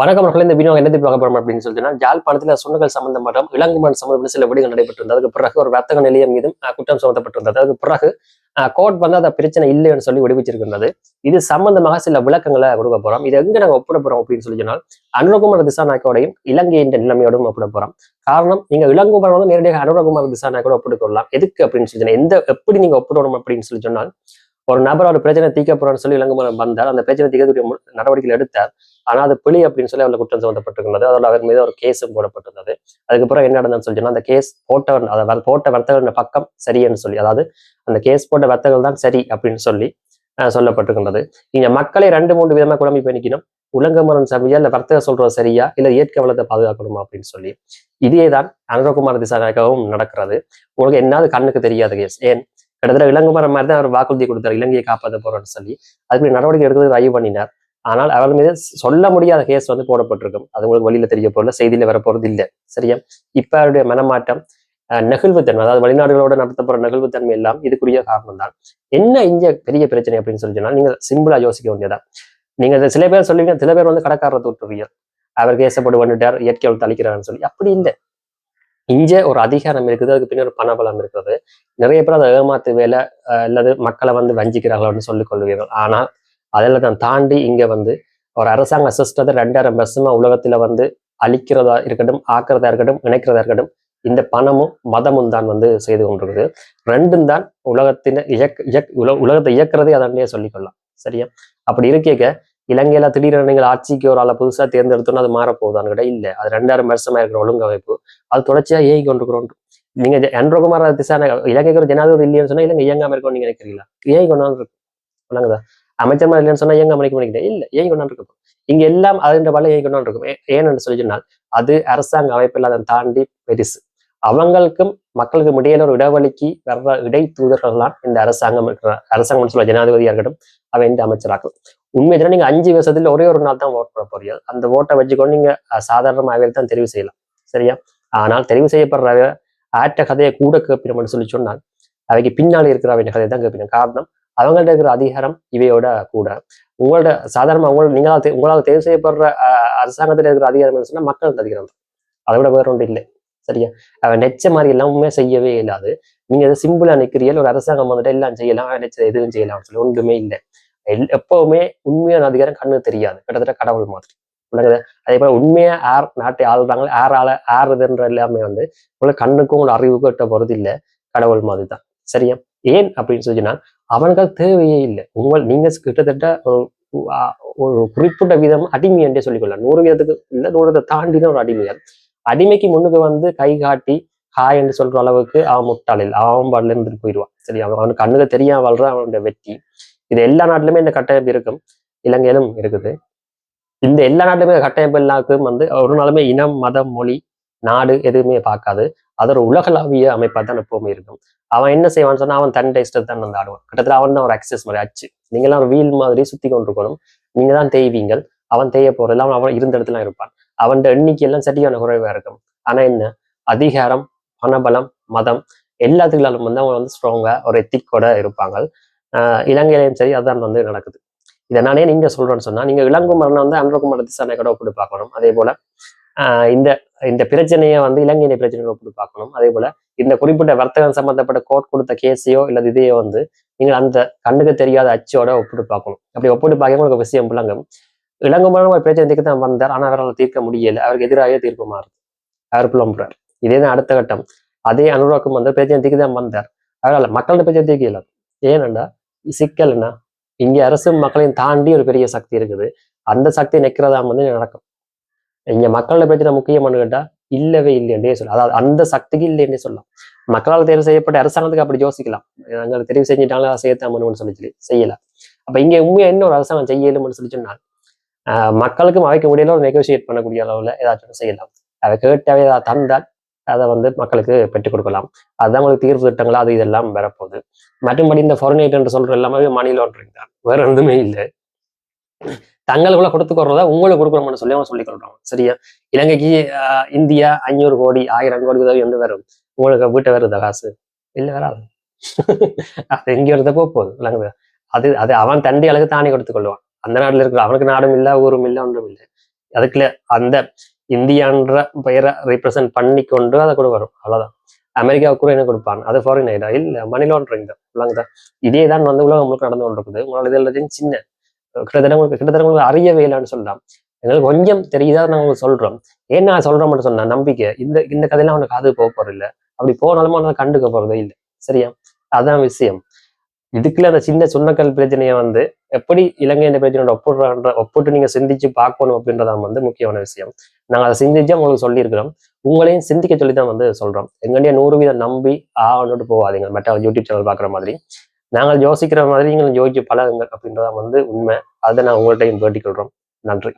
வணக்கம் மக்களே இந்த வீடியோ என்னத்தை பார்க்க போறோம் அப்படின்னு சொல்லிட்டுனா ஜாழ்ப்பாணத்தில் சுண்ணங்கள் சம்பந்தப்பட்ட இளங்குமான் சம்பந்தப்பட்ட சில விடயங்கள் நடைபெற்றிருந்தது. அதுக்கு பிறகு ஒரு வர்த்தக நிலையம் மீதும் குற்றம் சுமத்தப்பட்டிருந்தது. அதுக்கு பிறகு கோர்ட் வந்து அதை பிரச்சனை இல்லைன்னு சொல்லி விடுவிச்சிருக்கின்றது. இது சம்பந்தமாக சில விளக்கங்களை கொடுக்க போறோம். இது எங்க நாங்க ஒப்பிட போறோம் அப்படின்னு சொல்லி சொன்னால் அனுரகுமார் திசாநாயக்கோடையும் இலங்கையின் நிலைமையோடும் ஒப்பிட போறோம். காரணம் நீங்க இளங்குமார் வந்து நேரடியாக அனுரகுமார் திசாநாயக்கோட ஒப்பிட்டு கொள்ளலாம். எதுக்கு அப்படின்னு சொல்லி எந்த எப்படி நீங்க ஒப்பிடணும் அப்படின்னு சொல்லி சொன்னால் ஒரு நபர் ஒரு பிரச்சனை தீக்க போறோம்னு சொல்லி இளங்குமார் வந்தார். அந்த பிரச்சனை தீக்கக்கூடிய நடவடிக்கை நடவடிக்கைகள் எடுத்தார். ஆனா அது பிழி அப்படின்னு சொல்லி அவர்கள் குற்றம் சுமத்தப்பட்டிருக்கிறது அதோட அவர் மீது ஒரு கேஸும் போடப்பட்டிருந்தது. அதுக்கப்புறம் என்ன நடந்ததுன்னு சொல்லி அந்த கேஸ் போட்டவர் அதை போட்ட வர்த்தகர் பக்கம் சரின்னு சொல்லி அதாவது அந்த கேஸ் போட்ட வர்த்தகர்கள் தான் சரி அப்படின்னு சொல்லி சொல்லப்பட்டிருக்கின்றது. இங்க மக்களை ரெண்டு மூன்று விதமா குழம்பி பயணிக்கணும் உலகமரன் சபையா இல்ல வர்த்தக சொல்றது சரியா இல்ல இயற்கை வளத்தை பாதுகாக்கணுமா அப்படின்னு சொல்லி. இதே தான் அனுரகுமார் திசாநாயகவும் நடக்கிறது. உங்களுக்கு என்னது கண்ணுக்கு தெரியாத கேஸ். ஏன்? கிட்டத்தட்ட இளங்குமரம் மாதிரி தான் அவர் வாக்குறுதி கொடுத்தார். இலங்கையை காப்பாற்ற போறோம்னு சொல்லி. அதுக்கு நடவடிக்கை எடுக்கிறது ஆய்வு பண்ணினார். ஆனால் அவர் மீது சொல்ல முடியாத கேஸ் வந்து போடப்பட்டிருக்கும். அது உங்களுக்கு வெளியில தெரிய போறல செய்தியில வரப்போறது இல்லை. சரியா? இப்ப அவருடைய மனமாட்டம் அஹ், நெகிழ்வுத்தன்மை அதாவது வெளிநாடுகளோட நடத்தப்படுற நெகிழ்வுத்தன்மை எல்லாம் இதுக்குரிய காரணம் தான். என்ன இங்க பெரிய பிரச்சனை அப்படின்னு சொல்லி சொன்னா நீங்க சிம்பிளா யோசிக்க வேண்டியதா நீங்க சில பேர் சொல்லுவீங்க சில பேர் வந்து கடைக்காரரை தொட்டுருவீங்க அவர் கேசப்பட்டு வந்துட்டார் இயற்கை வளத்தை சொல்லி. அப்படி இல்லை. இங்க ஒரு அதிகாரம் இருக்குது அதுக்கு பின்னாடி ஒரு பணபலம் இருக்கிறது. நிறைய பேர் அதை ஏமாத்து வேலை அல்லது மக்களை வந்து வஞ்சிக்கிறார்கள் அப்படின்னு சொல்லிக் கொள்வீர்கள். ஆனால் அதில் தான் தாண்டி இங்க வந்து ஒரு அரசாங்க சிஸ்டத்தை ரெண்டாயிரம் வருஷமா உலகத்துல வந்து அழிக்கிறதா இருக்கட்டும் ஆக்கிறதா இருக்கட்டும் இணைக்கிறதா இருக்கட்டும் இந்த பணமும் மதமும் தான் வந்து செய்து கொண்டிருக்குது. ரெண்டும் தான் உலகத்தின இயக்க இயக் உலகத்தை இயக்கிறதே அதன்னையே சொல்லிக்கொள்ளலாம் சரியா? அப்படி இருக்க இலங்கையில திடீரென நீங்கள் ஆட்சிக்கு ஒரு ஆளை புதுசா தேர்ந்தெடுத்தோன்னா அது மாறப்போகுதான்னு கூட இல்லை. அது ரெண்டாயிரம் வருஷமா இருக்கிற ஒழுங்கமைப்பு. அது தொடர்ச்சியா இயங்கி கொண்டிருக்கிறோம் நீங்க அன்ரோகுமார திசான இலங்கைக்கு ஒரு ஜனாதிபதி இல்லைன்னு சொன்னா இலங்கை இயங்காம இருக்கும்னு நீங்க நினைக்கிறீங்களா? இயங்கி கொண்டாந்து இருக்கும் விளங்குதா? அமைச்சர் மாதிரி இல்லைன்னு சொன்னா இயங்காம நினைக்க முடியாது இல்ல இயங்கி கொண்டாந்து இருக்கும் இங்க எல்லாம் அதுன்ற பல இயங்கி கொண்டாந்து இருக்கும் ஏன்னு சொல்லி சொன்னால் அது அரசாங்க அமைப்பில் அதை தாண்டி பெருசு. அவங்களுக்கும் மக்களுக்கும் இடையில ஒரு இடைவெளிக்கு வர்ற இடை தூதர்கள் தான் இந்த அரசாங்கம் இருக்கிற அரசாங்கம் சொல்ல ஜனாதிபதியாக இருக்கட்டும் அவன் இந்த உண்மை உண்மையில நீங்க அஞ்சு வருஷத்துல ஒரே ஒரு நாள் தான் ஓட் போட போறீங்க. அந்த ஓட்டை வச்சுக்கொண்டு நீங்க சாதாரணமாகவே தான் தெரிவு செய்யலாம். சரியா? ஆனால் தெரிவு செய்யப்படுற ஆற்ற கதையை கூட கேட்பினோம்னு சொல்லி சொன்னால் அவைக்கு பின்னால் இருக்கிற அவைய கதையை தான் கேட்பினோம். காரணம் அவங்கள்ட்ட இருக்கிற அதிகாரம் இவையோட கூட. உங்களோட சாதாரணமாக உங்களோட நீங்களால் உங்களால் தேர்வு செய்யப்படுற அரசாங்கத்தில் இருக்கிற அதிகாரம் சொன்னால் மக்கள் அதிகாரம் தான். அதை விட வேற ஒன்று இல்லை. சரியா? அவன் நெச்ச மாதிரி எல்லாமே செய்யவே இல்லாது நீங்க இதை சிம்பிளா நிக்கிறீர்கள் ஒரு அரசாங்கம் வந்துட்டு எல்லாம் செய்யலாம் நெச்ச எதுவும் செய்யலாம்னு சொல்லி ஒன்றுமே இல்லை. எப்பவுமே உண்மையான அதிகாரம் கண்ணு தெரியாது. கிட்டத்தட்ட கடவுள் மாதிரி. அதே போல உண்மையா யார் நாட்டை ஆளுறாங்க யார் ஆள ஆறுதுன்ற எல்லாமே வந்து உங்களுக்கு கண்ணுக்கும் உங்களோட அறிவுக்கும் எட்ட போறது இல்லை. கடவுள் மாதிரி தான் சரியா? ஏன் அப்படின்னு சொன்னா அவனுக்கு தேவையே இல்லை. உங்கள் நீங்க கிட்டத்தட்ட ஒரு குறிப்பிட்ட விதம் அடிமை என்றே சொல்லிக்கொள்ளலாம். நூறு வீதத்துக்கு இல்லை நூறு தாண்டி தான் ஒரு அடிமையார் அடிமைக்கு முன்னுக்கு வந்து கை காட்டி ஹாய் என்று சொல்ற அளவுக்கு அவன் முட்டாளில் அவன் பாடல இருந்துட்டு போயிடுவான் சரி அவன் அவனுக்கு கண்ணுக்கு தெரியாம வாழ்ற அவனுடைய வெற்றி. இது எல்லா நாட்டிலுமே இந்த கட்டமைப்பு இருக்கும். இலங்கையிலும் இருக்குது. இந்த எல்லா நாட்டிலுமே கட்டமைப்பு எல்லாருக்கும் வந்து ஒரு நாளுமே இனம் மதம் மொழி நாடு எதுவுமே பார்க்காது. அது ஒரு உலகளாவிய அமைப்பாக தான் எப்பவுமே இருக்கும். அவன் என்ன செய்வான்னு சொன்னா அவன் தன் இஷ்டத்தை தான் வந்து ஆடுவான். கிட்டத்தட்ட அவன் தான் ஒரு அக்சஸ் மாதிரி அச்சு. நீங்களாம் ஒரு வீல் மாதிரி சுத்தி கொண்டிருக்கணும். நீங்க தான் தேய்வீங்கள். அவன் தேய போறது அவன் அவன் இருந்த இடத்துல இருப்பான். அவன் எண்ணிக்கை எல்லாம் சரியான குறைவா இருக்கும். ஆனா என்ன? அதிகாரம் பணபலம் மதம் எல்லாத்துக்களாலும் வந்து அவங்க வந்து ஸ்ட்ராங்கா ஒரு எத்திக்கோட இருப்பாங்க. இலங்கையிலையும் சரி அதான் வந்து நடக்குது. இதை நானே நீங்க சொல்றேன்னு சொன்னா நீங்க இளங்குமரனை வந்து அன்றகுமர திசானை கூட ஒப்பிட்டு பார்க்கணும். அதே போல ஆஹ் இந்த இந்த பிரச்சனையை வந்து இலங்கையின பிரச்சனையோட ஒப்பிட்டு பார்க்கணும். அதே போல இந்த குறிப்பிட்ட வர்த்தகம் சம்பந்தப்பட்ட கோர்ட் கொடுத்த கேஸையோ இல்லது இதையோ வந்து நீங்கள் அந்த கண்ணுக்கு தெரியாத அச்சோட ஒப்பிட்டு பார்க்கணும். அப்படி ஒப்பிட்டு பார்க்க உங்களுக்கு விஷயம் விளங்கும். இளங்குமரன் ஒரு பிரச்சனை தான் வந்தார் ஆனால் அவரால் தீர்க்க முடியல. அவருக்கு எதிராக தீர்ப்பு மாறுது. அவர் புலம்புறார். இதே தான் அடுத்த கட்டம். அதே அனுராக்கும் வந்து பிரச்சனைக்கு தான் வந்தார். அவரால் மக்களோட பிரச்சனை தீர்க்க இயலாது ஏனண்டா சிக்கல் என்ன இங்க அரசும் மக்களையும் தாண்டி ஒரு பெரிய சக்தி இருக்குது. அந்த சக்தி நிற்கிறதா வந்து நடக்கும். இங்க மக்களோட பிரச்சனை முக்கியமானு கேட்டா இல்லவே இல்லைன்றே சொல்லலாம். அதாவது அந்த சக்திக்கு இல்லைன்னே சொல்லலாம். மக்களால் தேர்வு செய்யப்பட்ட அரசாங்கத்துக்கு அப்படி யோசிக்கலாம். நாங்கள் தெரிவு செஞ்சுட்டாங்களா அதை செய்யத்தான் சொல்லி சொல்லி செய்யலாம். அப்ப இங்க உண்மையா என்ன ஒரு அரசாங்கம் செய்யலும்னு சொல்லி சொன்னால் ஆஹ் மக்களுக்கும் அவைக்க முடியல ஒரு நெகோசியேட் பண்ணக்கூடிய அளவுல ஏதாச்சும் செய்யலாம். அவை கேட்டாவே ஏதாவது தந்தால் அதை வந்து மக்களுக்கு பெற்றுக் கொடுக்கலாம். அதுதான் உங்களுக்கு தீர்வு திட்டங்களா அது இதெல்லாம் வரப்போகுது. மற்றபடி இந்த ஃபாரின் என்று சொல்ற எல்லாமே மணி லாண்டரிங் தான். வேற எதுவுமே இல்லை. தங்களுக்குள்ள கொடுத்துக்கிறதா உங்களுக்கு கொடுக்கணும்னு சொல்லி அவங்க சொல்லிக் கொள்றாங்க. சரியா? இலங்கைக்கு ஆஹ், இந்தியா ஐநூறு கோடி ஆயிரம் கோடி உதவி வந்து வரும். உங்களுக்கு வீட்டை வருதா காசு? இல்ல வராது. அது எங்க வருத போகுது இல்லைங்க அது அது அவன் தண்டி அளவுக்கு தானே கொடுத்து கொள்வான். அந்த நாட்டில் இருக்கிற அவனுக்கு நாடும் இல்லை ஊரும் இல்லை ஒன்றும் இல்லை. அதுக்குள்ள அந்த இந்தியான்ற பெயரை ரீப்ரசென்ட் பண்ணி கொண்டு அதை கூட வரும். அவ்வளோதான் அமெரிக்காவுக்கு கூட என்ன கொடுப்பாங்க. அது ஃபாரின் ஐடா இல்ல மணி லாண்ட்ரிங் தான். உலகதா இதே தான் வந்து உலகம் முழுக்க நடந்து கொண்டிருக்குது. உங்களால் இது எல்லாத்தையும் சின்ன கிட்டத்தட்ட உங்களுக்கு கிட்டத்தட்ட உங்களுக்கு அறியவே இல்லைன்னு சொல்லலாம். எங்களுக்கு கொஞ்சம் தெரியுதா நாங்கள் உங்களுக்கு சொல்றோம். ஏன் நான் சொல்றோம் மட்டும் சொன்னா நம்பிக்கை. இந்த இந்த கதையெல்லாம் அவனுக்கு காது போக போறது இல்லை அப்படி போனாலும் அவனை கண்டுக்க போகிறதே இல்லை. சரியா? அதான் விஷயம். இதுக்குள்ள அந்த சின்ன சுண்ணக்கல் பிரச்சனையை வந்து எப்படி இலங்கை இந்த பிரச்சனையோட ஒப்புடுறான்ற ஒப்பிட்டு நீங்க சிந்திச்சு பார்க்கணும் அப்படின்றதான் வந்து முக்கியமான விஷயம். நாங்கள் அதை சிந்திச்சு உங்களுக்கு சொல்லியிருக்கிறோம். உங்களையும் சிந்திக்க சொல்லி தான் வந்து சொல்றோம். எங்களுடைய நூறு வீதம் நம்பி ஆகணுட்டு போகாதீங்க. மற்ற யூடியூப் சேனல் பார்க்குற மாதிரி. நாங்கள் யோசிக்கிற மாதிரி நீங்கள் யோசிச்சு பழகுங்க அப்படின்றதான் வந்து உண்மை. அதை நான் உங்கள்கிட்டையும் வேண்டிக் கொள்கிறோம் நன்றி.